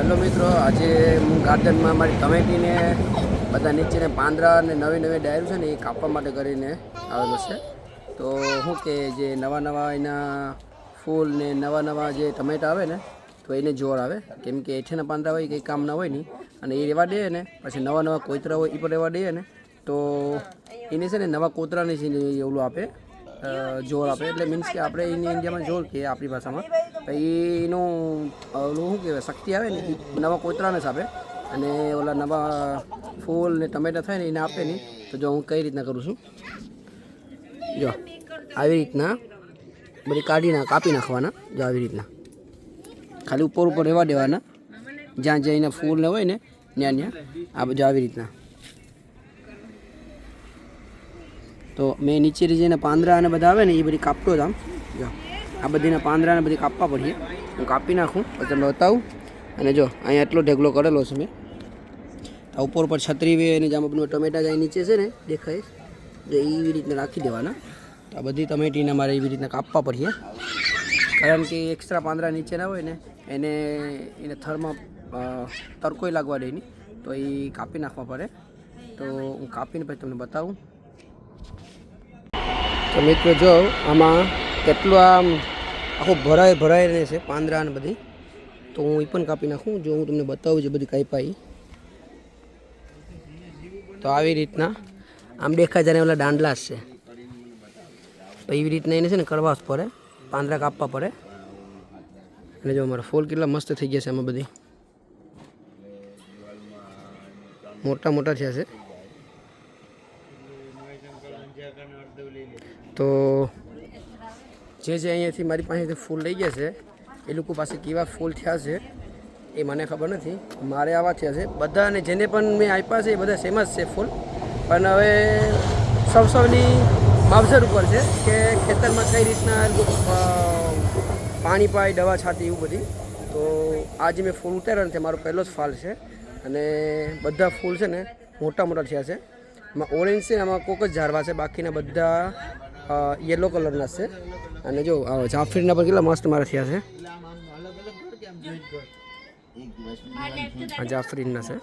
Hello મિત્રો, આજે હું ગાર્ડનમાં મારી ટમેટીને બધા નીચેને પાંદરા અને નવી નવી ડાયરું છે ને એ કાપવા માટે કરીને આવેલો છે. તો શું કે જે નવા નવા એના ફૂલ ને નવા નવા જે ટમેટા આવે ને, તો એને જોર આવે. કેમ કે એઠેના પાંદરા હોય, કંઈ કામ ના હોય નહીં. અને એ રહેવા દે ને, પછી નવા નવા કોતરા હોય, એ પણ રહેવા દે ને. તો એને છે ને નવા કોતરાની છે ને એ ઓલું આપે જોર આપે. એટલે મીન્સ કે આપણે એની ઇન્ડિયામાં જોર કે આપણી ભાષામાં. તો એનું ઓલું શું કહેવાય, શક્તિ આવે ને, એ નવા કોતરાને જ આપે. અને ઓલા નવા ફૂલ ને ટમેટા થાય ને, એને આપે નહીં. તો જો હું કઈ રીતના કરું છું? જો, આવી રીતના બધી કાઢી ના કાપી નાખવાના. જો આવી રીતના. ખાલી ઉપર ઉપર રહેવા દેવાના. જ્યાં જ્યાં એના ફૂલ ને હોય ને, ત્યાં ત્યાં. આ બધું આવી રીતના. તો મેં નીચે જઈને પાંદડા અને બધા આવે ને, એ બધી કાપતો હતા જો આ બધીના પાંદડાને બધી કાપવા પડીએ. હું કાપી નાખું, પછી તમને બતાવું. અને જો, અહીંયા એટલો ઢેગલો કરેલો છે મેં. આ ઉપર ઉપર છત્રી વે અને જામ આપણું ટમેટા જાય નીચે છે ને, દેખાય. જો એવી રીતના રાખી દેવાના. તો આ બધી ટમેટીને મારે એવી રીતના કાપવા પડીએ. કારણ કે એક્સ્ટ્રા પાંદડા નીચે ના હોય ને, એને એને થરમાં તડકોય લાગવા દે નહીં તો એ કાપી નાખવા પડે. તો હું કાપીને પછી તમને બતાવું. તો મિત્રો જો, આમાં કેટલું આમ આખું ભરાય ભરાય રહે છે, પાંદરા ને બધી. તો હું એ પણ કાપી નાખું, જો હું તમને બતાવું છું બધી કાપાઈ પાઈ તો આવી રીતના, આમ દેખાય જાણે ઓલા દાંડલા છે. એવી રીતના એને છે ને કરવા જ પડે, પાંદરા કાપવા પડે. અને જો અમારા ફૂલ કેટલા મસ્ત થઈ ગયા છે આમાં બધી. મોટા મોટા થયા છે. તો જે જે અહીંયાથી મારી પાસેથી ફૂલ લઈ ગયા છે, એ લોકો પાસે કેવા ફૂલ થયા છે, એ મને ખબર નથી. મારે આવા થયા છે. બધાને જેને પણ મેં આપ્યા છે, એ બધા સેમ જ છે ફૂલ. પણ હવે સૌ સૌની માવસર ઉપર છે કે ખેતરમાં કઈ રીતના પાણી પાય, દવા છાતી એવું બધી. તો આજે મેં ફૂલ ઉતાર્યા તે મારો પહેલો જ ફાલ છે. અને બધા ફૂલ છે ને મોટા મોટા થયા છે. એમાં ઓરેન્જ છે આમાં કોક જ ઝાડવા છે. બાકીના બધા યલો કલરના છે. અને જો જાફરીના પણ કેટલા મસ્ત મારા થયા છે. જાફરીના છે.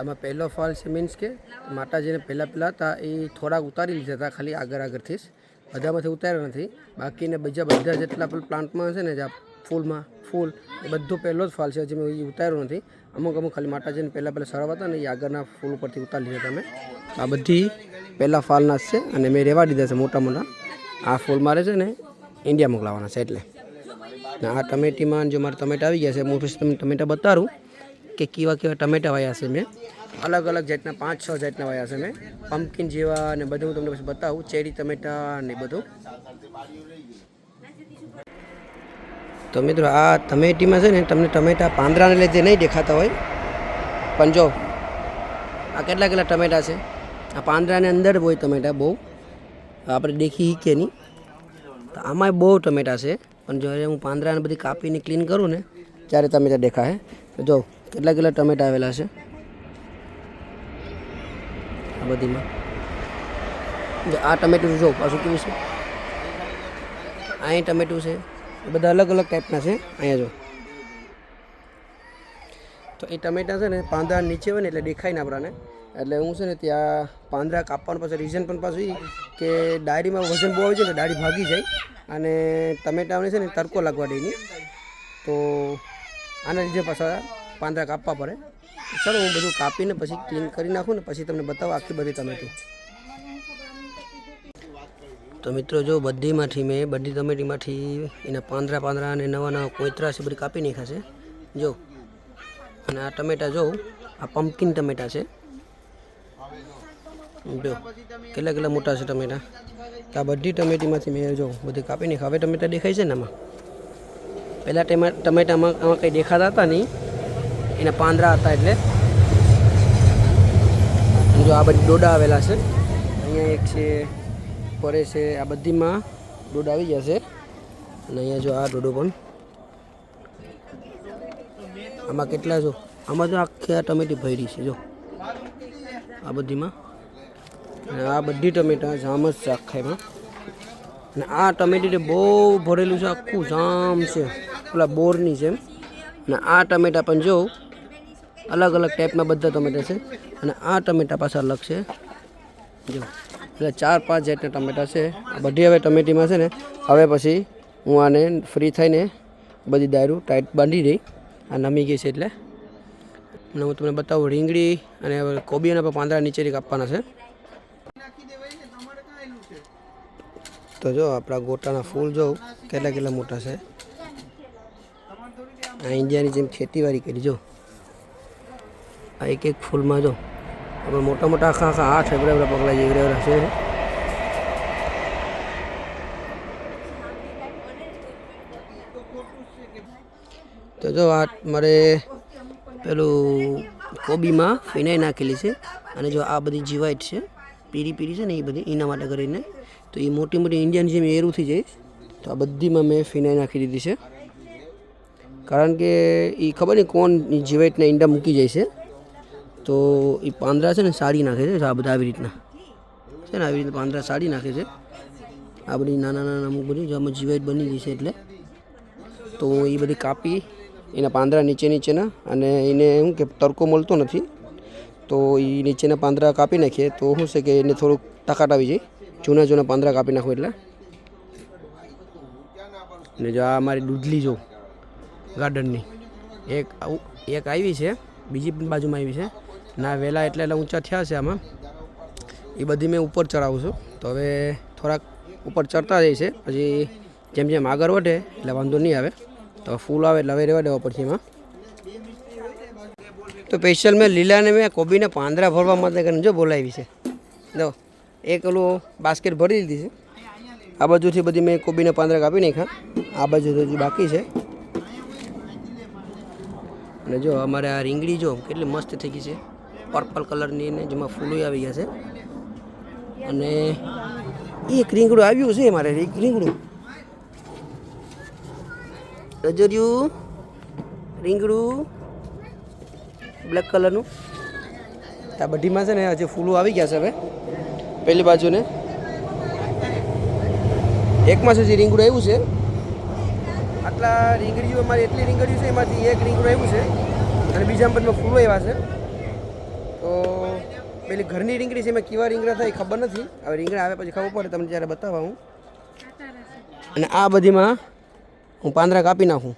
આમાં પહેલો ફોલ છે મીન્સ કે માતાજીને પહેલાં પહેલાં હતા એ થોડાક ઉતારી લીધા હતા ખાલી આગળ આગળથી જ. બધામાંથી ઉતાર્યા નથી. બાકીને બીજા બધા જેટલા પણ પ્લાન્ટમાં હશે ને જ્યાં ફૂલમાં, ફૂલ એ બધો પહેલો જ ફાલ છે, હજી મેં એ ઉતાર્યો નથી. અમુક અમુક ખાલી માતાજીને પહેલાં પહેલાં સરાવ હતા ને એ આગળના ફૂલ ઉપરથી ઉતારી લીધા તમે. આ બધી પહેલાં ફાલના છે અને મેં રહેવા દીધા છે મોટા મોટા. આ ફૂલ મારે છે ને ઇન્ડિયા મોકલાવાના છે એટલે. આ ટમેટીમાં જો મારે ટમેટા આવી ગયા છે, હું પછી તમને ટમેટા બતાવું કે કેવા કેવા ટમેટા વાયા છે મેં. અલગ અલગ જાતના પાંચ, છ જાતના વાયા છે મેં. પમ્પકિન જેવા અને બધું હું તમને પછી બતાવું, ચેરી ટમેટા ને બધું. તો મિત્રો આ ટમેટીમાં છે ને, તમને ટમેટા પાંદડાને લીધે નહીં દેખાતા હોય. પણ જો, આ કેટલા કેટલા ટમેટા છે? આ પાંદડાની અંદર હોય ટમેટા, બહુ. આપણે દેખી કે નહીં. તો આમાંય બહુ ટમેટા છે. પણ જ્યારે હું પાંદડાને બધી કાપીને ક્લીન કરું ને, ત્યારે ટમેટા દેખાય તો જો, કેટલા કેટલા ટમેટા આવેલા છે? આ બધીમાં. જો આ ટમેટું જો, પાછું કેવું છે? અહીં ટમેટું છે. એ બધા અલગ અલગ ટાઈપના છે. અહીંયા જો. તો એ ટમેટા છે ને, પાંદડા નીચે હોય ને એટલે દેખાય ને આપણાને. એટલે હું છે ને ત્યાં પાંદડા કાપવાનું પાછું રીઝન પણ પાછું કે ડાયરીમાં વજન બહુ આવી જાય ને ડાયરી ભાગી જાય. અને ટમેટાને છે ને તડકો લાગવા દે તો આના લીધે પાછા પાંદડા કાપવા પડે. ચાલો હું બધું કાપીને પછી ક્લીન કરી નાખું ને પછી તમને બતાવું આખી બધી ટમેટી. તો મિત્રો જો બધીમાંથી મેં, બધી ટમેટીમાંથી એના પાંદરા પાંદરા અને નવા નવા કોઈતરા છે બધી કાપી નાખ્યા છે. જો, અને આ ટમેટા જો, આ પમ્પકિન ટમેટા છે. જો, કેટલા કેટલા મોટા છે ટમેટા? તો આ બધી ટમેટીમાંથી મેં જો બધી કાપી નાખ્યા. હવે ટમેટા દેખાય છે ને આમાં? પહેલાં ટેમા, ટમેટામાં આમાં કંઈ દેખાતા હતા નહીં. એના પાંદડા હતા એટલે. જો આ બધી ડોડા આવેલા છે. અહીંયા એક છે પરે છે આ બધીમાં. ડોડા આવી છે. અને અહીંયા જો આ ડોડો પણ. આમાં કેટલા જો આમાં જો આખી આ ટમેટી ભરી છે, જો. આ બધીમાં. અને આ બધી ટમેટા જામ જ છે આખામાં અને આ ટમેટી બહુ ભરેલું છે, આખું જામ છે. પેલા બોરની જેમ. અને આ ટમેટા પણ જો અલગ અલગ ટાઈપના બધા ટમેટા છે. અને આ ટમેટા પાછા અલગ છે. જો. એટલે ચાર, પાંચ જાતના ટમેટા છે. બધી હવે ટમેટીમાં છે ને, હવે પછી હું આને ફ્રી થઈને બધી દાયરું ટાઈટ બાંધી દઈ આ નમી ગઈ છે એટલે. અને હું તમને બતાવું, રીંગણી અને કોબી અને પાંદડા નીચેથી કાપવાના છે. તો જો આપણા ગોટાના ફૂલ જો કેટલા કેટલા મોટા છે. આ ઇન્ડિયાની જેમ ખેતીવાડી કરી જો. આ એક એક ફૂલમાં જો આપણે મોટા મોટા આખા આખા આઠ એવડા એવડા પગલા જે એવડા છે. તો જો આ મારે પેલું કોબીમાં ફિનાઈ નાખેલી છે અને જો આ બધી જીવાઈટ છે, પીરી પીરી છે ને એ બધી એના માટે કરીને. તો એ મોટી મોટી ઇન્ડિયન જેમ એરું થઈ જાય. તો આ બધીમાં મેં ફિનાઈ નાખી દીધી છે. કારણ કે એ ખબર નહીં કોણ જીવાઈટના ઈંડા મૂકી જાય છે. તો એ પાંદરા છે ને, સાડી નાખે છે, આ બધા આવી રીતના. છે ને, આવી રીતે પાંદરા સાડી નાખે છે. આ બધી નાના નાના અમુક બધી, જેમાં જીવાઈટ બની ગઈ છે એટલે. તો એ બધી કાપી, એના પાંદરા નીચે નીચેના, અને એને શું કે તડકો મળતો નથી. તો એ નીચેના પાંદરા કાપી નાખીએ, તો શું છે કે એને થોડુંક તાકાત આવી જાય. જૂના જૂના પાંદરા કાપી નાખો એટલે. ને જો આ મારી દૂધલી જો ગાર્ડનની એક એક આવી છે, બીજી પણ બાજુમાં આવી છે. ના વહેલા એટલે એટલે ઊંચા થયા છે આમાં. એ બધી મેં ઉપર ચડાવું છું. તો હવે થોડાક ઉપર ચડતા જાય છે પછી જેમ જેમ આગળ વધે, એટલે વાંધો નહીં આવે. તો ફૂલ આવે એટલે હવે રહેવા દેવા પડશે એમાં. તો સ્પેશિયલ મેં લીલાને મેં કોબીને પાંદડા ભરવા માટે કરીને જો બોલાવી છે. જો, એક ઓલું બાસ્કેટ ભરી દીધી છે. આ બાજુથી બધી મેં કોબીને પાંદરા કાપી નાખ્યા. આ બાજુ હજી બાકી છે. અને જો અમારે આ રીંગણી જો કેટલી મસ્ત થઈ ગઈ છે. પર્પલ કલરની ને જેમાં ફૂલો આવી ગયા છે. અને એક રીંગણું આવ્યું છે મારે, એક રીંગણું. રજોરિયું, રીંગણું, બ્લેક કલરનું. આ બધીમાં છે ને હજી ફૂલો આવી ગયા છે હવે પહેલી બાજુને. એકમાં સુધી રીંગડું આવ્યું છે. આટલા રીંગણીઓ અમારી એટલી રીંગણીઓ છે, એમાંથી એક રીંગણું આવ્યું છે. અને બીજા પદમાં ફૂલો એવા છે. પેલી ઘરની રીંગણી છે એમાં કેવા રીંગણા થાય ખબર નથી. હવે રીંગણા આવે પછી ખબર પડે તમને જ્યારે બતાવવા હું. અને આ બધીમાં હું પાંદરા કાપી નાખું.